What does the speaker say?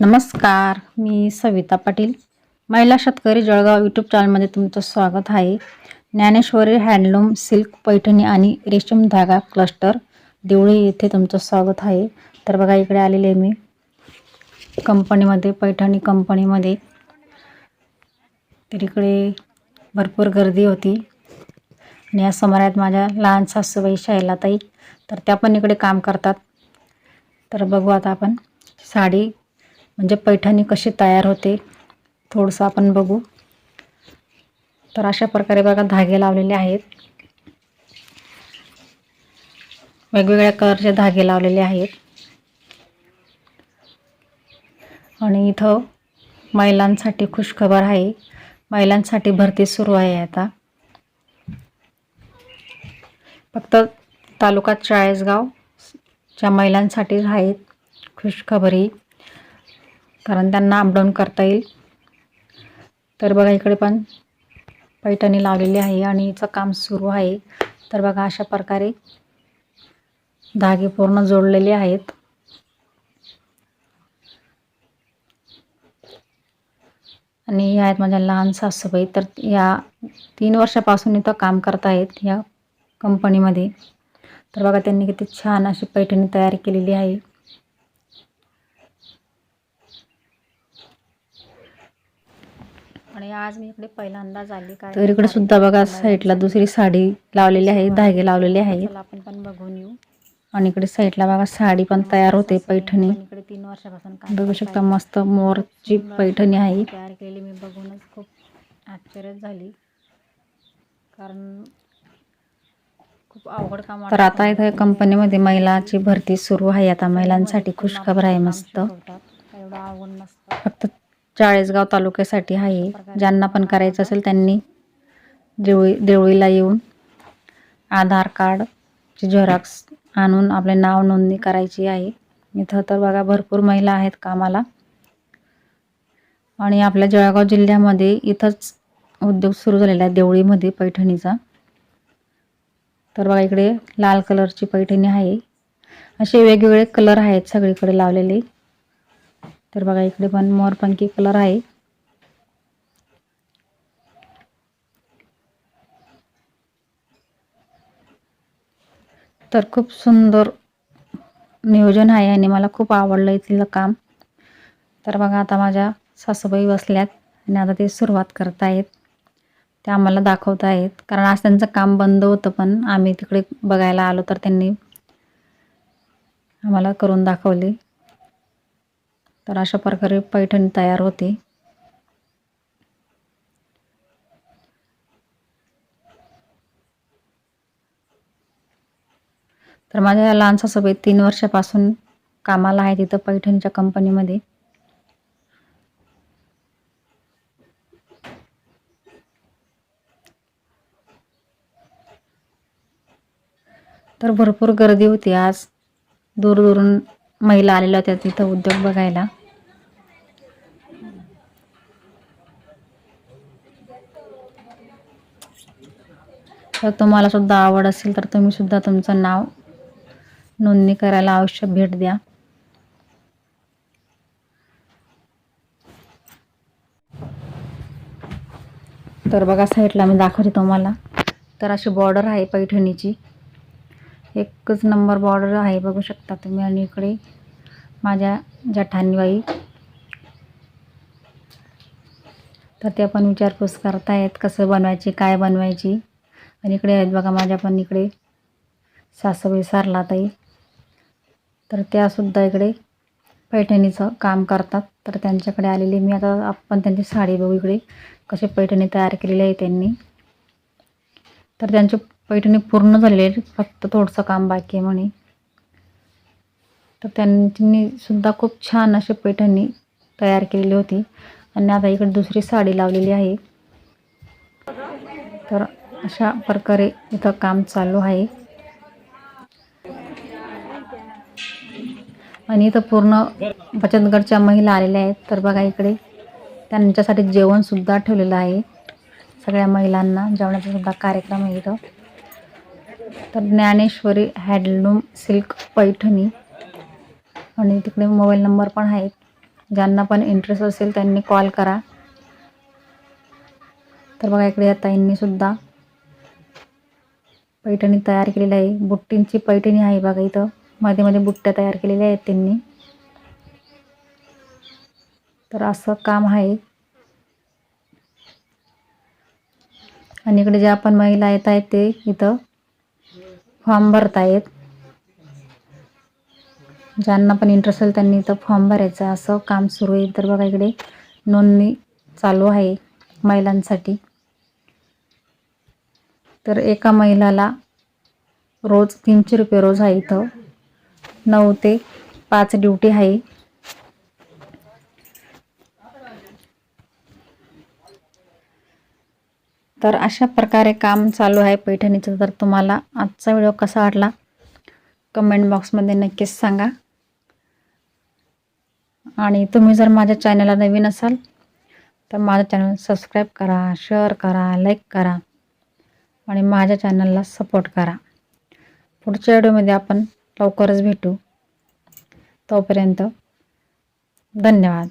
नमस्कार मी सविता पाटील. महिला शेतकरी जळगाव यूट्यूब चॅनलमध्ये तुमचं स्वागत आहे. ज्ञानेश्वरी हँडलूम सिल्क पैठणी आणि रेशीम धागा क्लस्टर देवळी येथे तुमचं स्वागत आहे. तर बघा इकडे आलेले आहे मी. कंपनीमध्ये पैठणी कंपनीमध्ये. तर इकडे भरपूर गर्दी होती. आणि या समोर आहेत माझ्या लहान सासूबाई शैलाताई तर त्या पण इकडे काम करतात. तर बघू आता आपण साडी म्हणजे पैठणी कशी तयार होते थोडंसं आपण बघू. तर अशा प्रकारे बघा धागे लावलेले आहेत. वेगवेगळ्या कलरचे धागे लावलेले आहेत. आणि इथं महिलांसाठी खुशखबर आहे. महिलांसाठी भरती सुरू आहे आता. फक्त तालुका चाळीसगाव च्या महिलांसाठीच आहेत खुशखबरी. कारण त्यांना अपडाऊन करता येईल. तर बघा इकडे पण पैठणी लावलेली आहे आणि हिचं काम सुरू आहे. तर बघा अशा प्रकारे धागे पूर्ण जोडलेले आहेत. आणि या आहेत माझ्या लहान सासूबाई. तर या तीन वर्षापासून इथं काम करत आहेत या कंपनीमध्ये तर बघा त्यांनी किती छान अशी पैठणी तयार केलेली आहे. आणि आज मी इकडे पहिल्यांदाच आली काय तर इकडे सुद्धा बघा साईडला दुसरी साडी लावलेली आहे धागे लावलेले आहेत. आपण पण बघून येऊ. आणि इकडे साईडला बघा साडी पण तयार होते पैठणी. इकडे तीन वर्षापासून बघू शकता मस्त मोरची पैठणी आहे. तयार केली. मी बघूनच खूप आश्चर्य झाली. कारण खूप अवघड काम तर आता इथं कंपनीमध्ये महिलाची भरती सुरू आहे. आता महिलांसाठी खुशखबर आहे मस्त. फक्त चाळीसगाव तालुक्यासाठी आहे. ज्यांना पण करायचं असेल त्यांनी देवळी देवळीला येऊन आधार कार्डची झेरॉक्स आणून आपले नाव नोंदणी करायची आहे. इथं तर बघा भरपूर महिला आहेत कामाला. आणि आपल्या जळगाव जिल्ह्यामध्ये इथंच उद्योग सुरू झालेला आहे देवळीमध्ये पैठणीचा. तर बघा इकडे लाल कलरची पैठणी आहे. असे वेगवेगळे कलर आहेत सगळीकडे लावलेले. तर बघा इकडे पण मोरपंखी कलर आहे. तर खूप सुंदर नियोजन आहे आणि मला खूप आवडलं इथलं काम. तर बघा आता माझ्या सासूबाई बसल्यात आणि आता ते सुरुवात करत आहेत ते आम्हाला दाखवत आहेत कारण आज त्यांचं काम बंद होतं पण आम्ही तिकडे बघायला आलो तर त्यांनी आम्हाला करून दाखवले. तर अशा प्रकारे पैठणी तयार होते. तर माझ्या या लहान सासूबाई तीन वर्षापासून कामाला आहे तिथं पैठणच्या कंपनीमध्ये. तर भरपूर गर्दी होती आज. दूरदूरून महिला आलेल्या होत्या तिथं उद्योग बघायला. तर तुम्हाला सुद्धा आवड असेल तर तुम्ही सुद्धा तुमचं नाव नोंदणी करायला अवश्य भेट द्या. तर बघा साईडला मी दाखवते तुम्हाला. तर अशी बॉर्डर आहे पैठणीची. एकच नंबर बॉर्डर आहे बघू शकता तुम्ही. आणि इकडे माझ्या जठाणीबाई तर ते पण विचारपूस करतायत कसं बनवायची काय बनवायची. आणि इकडे आहेत बघा माझ्या पण इकडे सासूबाई सारला ताई तर त्यासुद्धा इकडे पैठणीचं काम करतात. तर त्यांच्याकडे आलेली मी आता आपण त्यांची साडी बघू इकडे. कशी पैठणी तयार केलेली आहे त्यांनी. तर त्यांचे पैठणी पूर्ण झालेली आहे फक्त थोडंसं काम बाकी आहे म्हणे. तर त्यांनी सुद्धा खूप छान अशी पैठणी तयार केलेली होती. आणि आता इकडे दुसरी साडी लावलेली आहे. तर अशा प्रकारे इथं काम चालू आहे. आणि इथं पूर्ण बचतगडच्या महिला आलेल्या आहेत. तर बघा इकडे त्यांच्यासाठी जेवणसुद्धा ठेवलेलं आहे. सगळ्या महिलांना जेवणाचा सुद्धा कार्यक्रम आहे इथं. तर ज्ञानेश्वरी हँडलूम सिल्क पैठणी. आणि तिकडे मोबाईल नंबर पण आहेत ज्यांना पण इंटरेस्ट असेल त्यांनी कॉल करा. तर बघा इकडे या ताईंनीसुद्धा पैठणी तयार केलेली आहे. बुट्टींची पैठणी आहे बघा इथं. मध्ये मध्ये बुट्ट्या तयार केलेल्या आहेत त्यांनी. तर असं काम आहे. आणि इकडे ज्या पण महिला येत आहेत ते इथं. फॉर्म भरत आहेत ज्यांना पण इंटरेस्ट असेल त्यांनी इथं फॉर्म भरायचा असं काम सुरू आहे. तर बघा इकडे नोंदणी चालू आहे महिलांसाठी. तर एका महिलाला रोज तीनशे रुपये रोज आहे इथं. नऊ ते पाच ड्युटी आहे. तर अशा प्रकारे काम चालू आहे पैठणीचं. तर तुम्हाला आजचा व्हिडिओ कसा वाटला? कमेंट बॉक्समध्ये नक्कीच सांगा. आणि तुम्ही जर माझ्या चॅनलला नवीन असाल तर माझं चॅनल सबस्क्राईब करा शेअर करा लाईक करा आणि माझ्या चॅनलला सपोर्ट करा. पुढच्या व्हिडिओमध्ये आपण लवकरच भेटू. तोपर्यंत धन्यवाद.